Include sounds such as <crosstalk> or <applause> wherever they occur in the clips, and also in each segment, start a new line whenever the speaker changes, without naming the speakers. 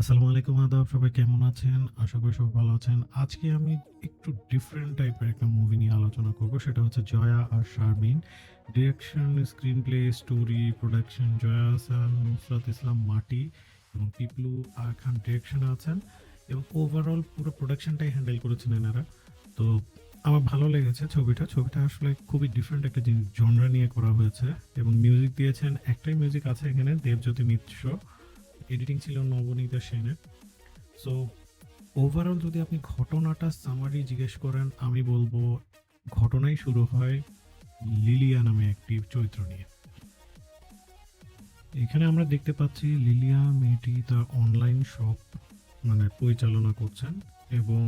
আসসালামু আলাইকুম আদাব, সবাই কেমন আছেন? আশা করি সবাই ভালো আছেন। আজকে আমি একটু ডিফারেন্ট টাইপের একটা মুভি নিয়ে আলোচনা করব, সেটা হচ্ছে জয়া আর Sharmin. Direction screen play story production Joya Hasan, Nusrat Islam, Mati এবং পিপলু আর খান ডিরেকশনে আছেন এবং ওভারঅল পুরো প্রোডাকশনটাই হ্যান্ডেল করেছেন এনারা। তো আমার ভালো লেগেছে ছবিটা। ছবিটা আসলে খুবই ডিফারেন্ট একটা জিনিস জনরা নিয়ে করা হয়েছে এবং মিউজিক দিয়েছেন। একটাই মিউজিক আছে এখানে, দেবজ্যোতি মিত্র। এডিটিং ছিল নবনীতা সেনের। সো ওভারঅল যদি আপনি ঘটনাটা সামারি জিজ্ঞেস করেন, আমি বলব ঘটনাই শুরু হয় লিলিয়া নামে একটি চরিত্র নিয়ে। এখানে আমরা দেখতে পাচ্ছি লিলিয়া মেয়েটি তার অনলাইন শপ মানে পরিচালনা করছেন এবং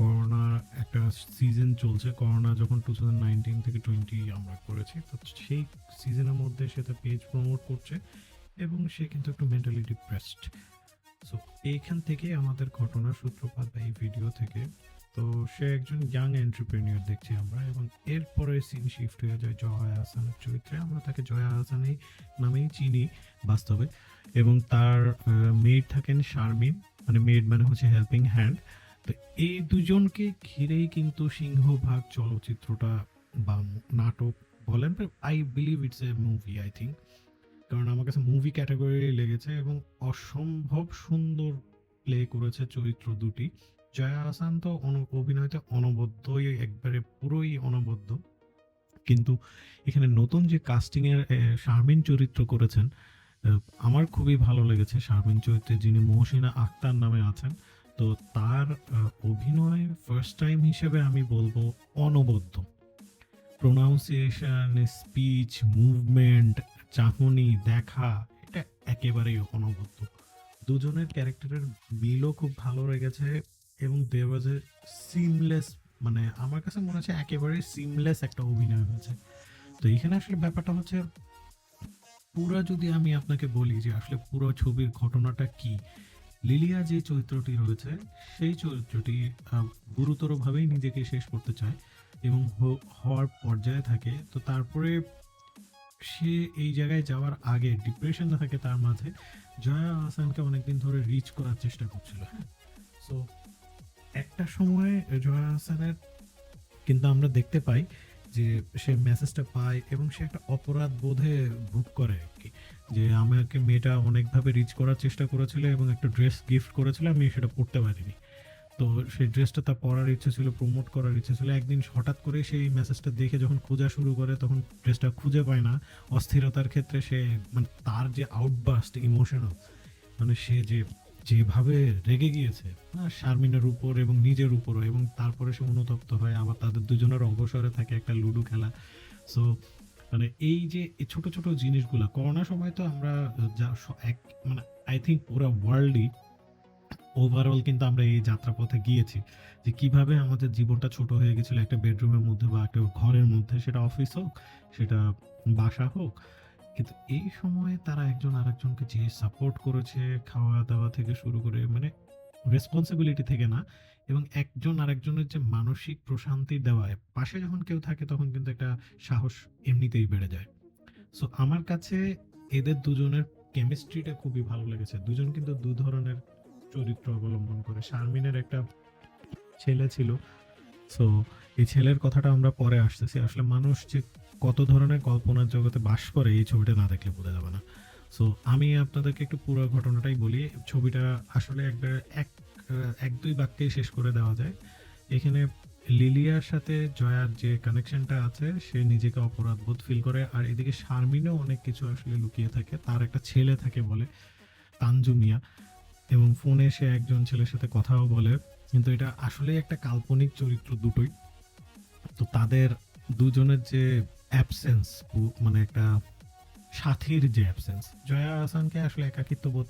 করোনা একটা সিজন চলছে, করোনা যখন টু থাউজেন্ড নাইনটিন থেকে টোয়েন্টি আমরা করেছি, তো সেই সিজনের মধ্যে সে তার পেজ প্রমোট করছে। এবং সে কিন্তু একটু মেন্টালি ডিপ্রেসড সো এইখান থেকে আমাদের ঘটনার সূত্রপাত বা এই ভিডিও থেকে, তো সে একজন ইয়াং এন্টারপ্রেনিয়র দেখছি আমরা এবং এরপরে সিন শিফট হয়ে যায় জয়া আহসানের চরিত্রে। আমরা তাকে জয়া হাসানই নামেই চিনি বাস্তবে এবং তার মেড থাকেন শারমিন মানে মেড মানে হচ্ছে হেল্পিং হ্যান্ড তো এই দুজনকে ঘিরেই কিন্তু সিংহভাগ চলচ্চিত্রটা বা নাটক বলেন I believe it's a movie I think কারণ আমার কাছে মুভি ক্যাটাগরি লেগেছে এবং অসম্ভব সুন্দর প্লে করেছে চরিত্র দুটি। জয়া হাসান তো অভিনয়তে অনবদ্যই, একবারে পুরোই অনবদ্য। কিন্তু এখানে নতুন যে কাস্টিংয়ের শারমিন চরিত্র করেছেন আমার খুবই ভালো লেগেছে শারমিন চরিত্রে, যিনি মহসিনা আক্তার নামে আছেন। তো তার অভিনয় ফার্স্ট টাইম হিসেবে আমি বলব অনবদ্য। প্রোনাউন্সিয়েশন স্পিচ মুভমেন্ট চাহনি, দেখা, এটা একেবারেই অনবদ্য। দুজনের ক্যারেক্টারের মিলও খুব ভালো লেগেছে এবং দেওয়ার ওয়াজ এ সিমলেস মানে আমার কাছে মনে হচ্ছে একেবারে সিমলেস একটা অভিনয় হয়েছে। তো এখানে আসলে ব্যাপারটা হচ্ছে, পুরো যদি আমি আপনাকে বলি যে আসলে পুরো ছবির ঘটনাটা কি, লিলিয়া যে চরিত্রটি রয়েছে, সেই চরিত্রটি গুরুতরভাবেই নিজেকে শেষ করতে চায় এবং হওয়ার পর্যায়ে থাকে। তো তারপরে সে এই জায়গায় যাওয়ার আগে ডিপ্রেশনে থাকে তার মাঝে, জয়া আহসানকে অনেকদিন ধরে রিচ করার চেষ্টা করছিল। সো একটা সময় জয়া আহসানের কিন্তু আমরা দেখতে পাই যে সে মেসেজটা পায় এবং সে একটা অপরাধ বোধে ভোগ করে আর কি। যে আমাকে মেয়েটা অনেকভাবে রিচ করার চেষ্টা করেছিল এবং একটা ড্রেস গিফট করেছিল, আমি সেটা পরতে পারিনি। তো সেই ড্রেসটা তার পরার ইচ্ছে ছিল প্রমোট করার ইচ্ছে ছিল। একদিন হঠাৎ করে সেই মেসেজটা দেখে যখন খোঁজা শুরু করে, তখন ড্রেসটা খুঁজে পায় না। অস্থিরতার ক্ষেত্রে সে মানে তার যে আউটবাস্ট ইমোশনাল মানে সে যে, যেভাবে রেগে গিয়েছে শারমিনের উপর এবং নিজের উপরও, এবং তারপরে সে অনুতপ্ত হয়, আবার তাদের দুজনের অবসরে থাকে একটা লুডো খেলা। সো মানে এই যে ছোট ছোট জিনিসগুলো, করোনা সময় তো আমরা যা এক মানে আই থিঙ্ক পুরো ওয়ার্ল্ডই ওভারঅল কিন্তু আমরা এই যাত্রাপথে গিয়েছি যে কীভাবে আমাদের জীবনটা ছোট হয়ে গেছিল, একটা বেডরুমের মধ্যে বা একটা ঘরের মধ্যে, সেটা অফিস হোক, সেটা বাসা হোক। কিন্তু এই সময়ে তারা একজন আরেকজনকে যে সাপোর্ট করেছে খাওয়া দাওয়া থেকে শুরু করে মানে রেসপন্সিবিলিটি থেকে না, এবং একজন আরেকজনের যে মানসিক প্রশান্তি দেওয়ায়, পাশে যখন কেউ থাকে তখন কিন্তু একটা সাহস এমনিতেই বেড়ে যায়। সো আমার কাছে এদের দুজনের কেমিস্ট্রিটা খুবই ভালো লেগেছে। দুজন কিন্তু দু ধরনের চরিত্র অবলম্বন করে। শারমিনের একটা ছেলে ছিল। সো এই ছেলের কথাটা আমরা পরে আসতেছি। আসলে মানুষ যে কত ধরনের কল্পনার জগতে বাস করে, এই ছবিটা না দেখলে বোঝা যাবে না। সো আমি আপনাদেরকে একটু পুরো ঘটনাটাই বলি। ছবিটা আসলে একবার এক এক, দুই বাক্যেই শেষ করে দেওয়া যায়। এখানে লিলিয়ার সাথে জয়ার যে কানেকশনটা আছে, সে নিজেকে অপরাধবোধ ফিল করে। আর এদিকে শারমিনও অনেক কিছু আসলে লুকিয়ে থাকে। তার একটা ছেলে থাকে বলে, তানজু মিয়া। এবং ফোনে সে একজন ছেলের সাথে কথাও বলে। কিন্তু এটা আসলে একটা কাল্পনিক চরিত্র দুটোই। তো তাদের দুজনের যে অ্যাবসেন্স মানে একটা সাথীর যে অ্যাবসেন্স জয়া হাসানকে আসলে একাকিত্ব বোধ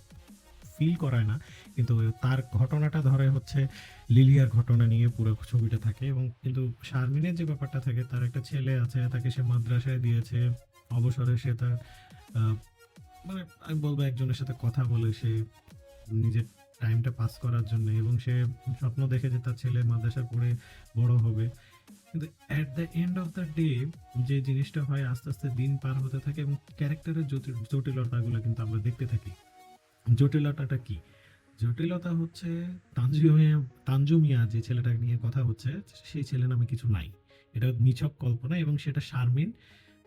ফিল করায় না। কিন্তু তার ঘটনাটা ধরে হচ্ছে লিলিয়ার ঘটনা নিয়ে পুরো ছবিটা থাকে এবং কিন্তু শারমিনের যে ব্যাপারটা থাকে, তার একটা ছেলে আছে, তাকে সে মাদ্রাসায় দিয়েছে, অবসরে সে তার মানে আমি বলব একজনের সাথে কথা বলে সে নিজের টাইমটা পাস করার জন্য এবং সে স্বপ্ন দেখে যে তার ছেলে মাদ্রাসা পড়ে বড় হবে। কিন্তু at the end of the day যে জিনিসটা হয় আস্তে আস্তে দিন পার হতে থাকে এবং ক্যারেক্টারের জটিলতাগুলো কিন্তু আমরা দেখতে থাকি। জটিলতাটা কি? জটিলতা হচ্ছে তানজুমিয়া তানজুমিয়া যে ছেলেটাকে নিয়ে কথা হচ্ছে, সেই ছেলে নামে কিছু নাই। এটা নিছক কল্পনা এবং সেটা শারমিন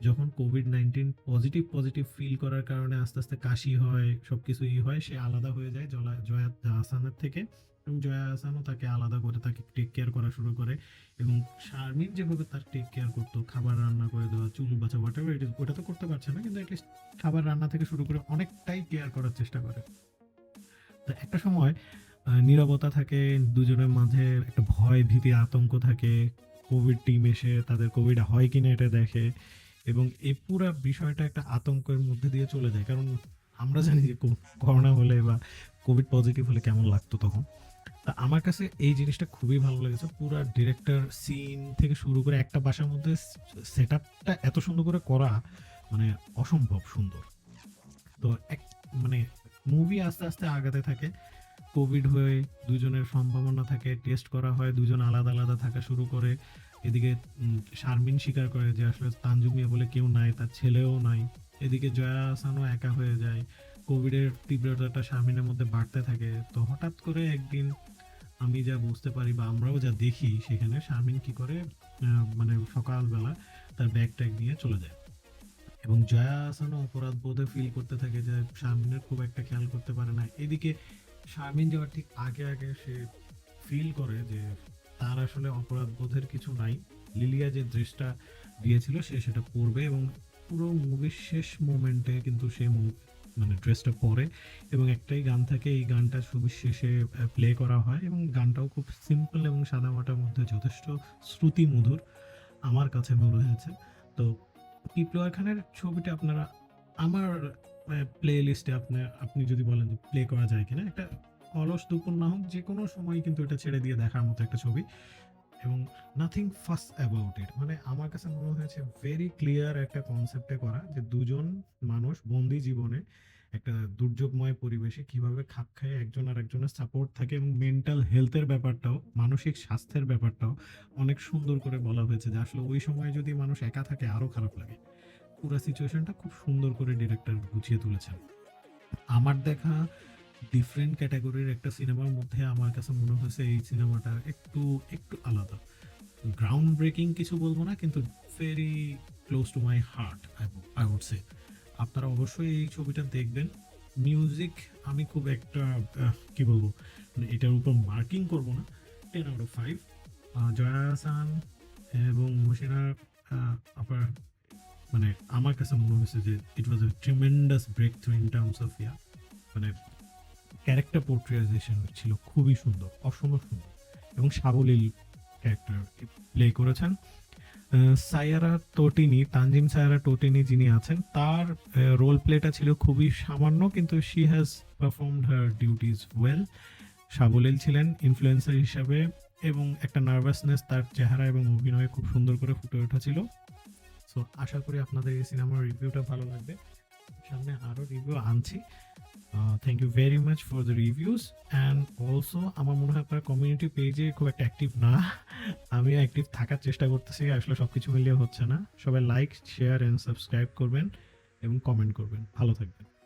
যখন covid nineteen positive positive feel করার কারণে আস্তে আস্তে কাশি হয় সব কিছুই হয়, সে আলাদা হয়ে যায় জলা, জয়া হাসানের থেকে। এবং জয়া হাসানও তাকে আলাদা করে তাকে টেক কেয়ার করা শুরু করে। এবং শারমিন যেভাবে তার টেক কেয়ার করতো, খাবার রান্না করে দেওয়া, চুল বাঁচা হোয়াট এভার ওটা তো করতে পারছে না, কিন্তু অ্যাটলিস্ট খাবার রান্না থেকে শুরু করে অনেকটাই কেয়ার করার চেষ্টা করে। তো একটা সময় নীরবতা থাকে, দুজনের মাঝে একটা ভয় ভীতি আতঙ্ক থাকে। কোভিড টিম এসে তাদের কোভিড হয় কিনা এটা দেখে। এবং এই পুরো বিষয়টা একটা আতঙ্কের মধ্যে দিয়ে চলে যায়। কারণ আমরা জানি যে করোনা হলে বা কোভিড পজিটিভ হলে কেমন লাগতো তখন। তা আমার কাছে এই জিনিসটা খুবই ভালো লেগেছে। পুরো ডিরেক্টর সিন থেকে শুরু করে একটা বাসার মধ্যে সেট আপটা এত সুন্দর করে করা মানে অসম্ভব সুন্দর। তো এক মানে মুভি আস্তে আস্তে আগাতে থাকে। কোভিড হয়ে দুজনের সম্ভাবনা থাকে টেস্ট করা হয়, দুজন আলাদা আলাদা থাকা শুরু করে। এদিকে শারমিন স্বীকার করে যে আসলে তানজুমিয়া বলে কেউ নাই, তার ছেলেও নাই। এদিকে জয়া আসানও একা হয়ে যায়। কোভিডের তীব্রতাটা শারমিনের মধ্যে বাড়তে থাকে। তো হঠাৎ করে একদিন আমি যা বুঝতে পারি বা আমরাও যা দেখি, সেখানে শারমিন কি করে মানে সকালবেলা তার ব্যাগ ট্যাগ নিয়ে চলে যায়। এবং জয়া আসানও অপরাধ বোধে ফিল করতে থাকে যে শারমিনের খুব একটা খেয়াল করতে পারে না। এদিকে শারমিন যাওয়ার ঠিক আগে আগে সে ফিল করে যে তার আসলে অপরাধ বোধের কিছু নাই। লিলিয়া যে ড্রেসটা দিয়েছিল, সে সেটা পরবে এবং পুরো মুভির শেষ মোমেন্টে কিন্তু সে মানে ড্রেসটা পরে এবং একটাই গান থাকে, এই গানটা ছবির শেষে প্লে করা হয় এবং গানটাও খুব সিম্পল এবং সাদামাটার মধ্যে যথেষ্ট শ্রুতি মধুর আমার কাছে মনে হয়েছে। তো কিপলোয়ার খানের ছবিটা আপনারা, আমার প্লে লিস্টে আপনি আপনি যদি বলেন প্লে করা যায় কিনা, একটা অলস দুপুর না হোক, যে কোনো সময় কিন্তু এটা ছেড়ে দিয়ে দেখার মতো একটা ছবি। এবং নাথিং ফাস্ট অ্যাবাউট ইট মানে আমার কাছে মনে হয়েছে ভেরি ক্লিয়ার একটা কনসেপ্টে করা যে দুজন মানুষ বন্দি জীবনে একটা দুর্যোগময় পরিবেশে কীভাবে খাপ খায়, একজন আর একজনের সাপোর্ট থাকে এবং মেন্টাল হেলথের ব্যাপারটাও, মানসিক স্বাস্থ্যের ব্যাপারটাও অনেক সুন্দর করে বলা হয়েছে যে আসলে ওই সময় যদি মানুষ একা থাকে আরও খারাপ লাগে। পুরো সিচুয়েশনটা খুব সুন্দর করে ডিরেক্টর গুছিয়ে তুলেছেন। আমার দেখা ডিফারেন্ট ক্যাটাগরির একটা সিনেমার মধ্যে আমার কাছে মনে হয়েছে এই সিনেমাটা একটু একটু আলাদা। গ্রাউন্ড ব্রেকিং কিছু বলব না, কিন্তু very close to my heart I would say আপনারা অবশ্যই এই ছবিটা দেখবেন। মিউজিক আমি খুব একটা কি বলব মানে এটার উপর মার্কিং করব না। Ten out of five Joya Hasan এবং মুশিনা আপার মানে আমার কাছে মনে হয়েছে যে it was a tremendous breakthrough in terms of yeah মানে ক্যারেক্টার পোর্ট্রিয়াইজেশন ছিল খুবই সুন্দর, অসম্ভব সুন্দর এবং সাবলীল ক্যারেক্টার প্লে করেছেন। সায়ারা টোটিনি, তানজিম সায়ারা টোটিনি যিনি আছেন, তার রোল প্লেটা ছিল খুবই সামান্য কিন্তু she has performed her duties well সাবলীল ছিলেন ইনফ্লুয়েন্সার হিসাবে এবং একটা নার্ভাসনেস তার চেহারা এবং অভিনয়ে খুব সুন্দর করে ফুটে উঠেছিল। সো আশা করি আপনাদের এই সিনেমার রিভিউটা ভালো লাগবে। সামনে আরও রিভিউ আনছি। Thank you very much for the reviews and also আমার মনে হয় আপনার কমিউনিটি পেজে খুব একটা অ্যাক্টিভ না। <laughs> আমি অ্যাক্টিভ থাকার চেষ্টা করতেছি, আসলে সব কিছু মিলিয়ে হচ্ছে না। সবাই লাইক শেয়ার অ্যান্ড সাবস্ক্রাইব করবেন এবং কমেন্ট করবেন। ভালো থাকবেন।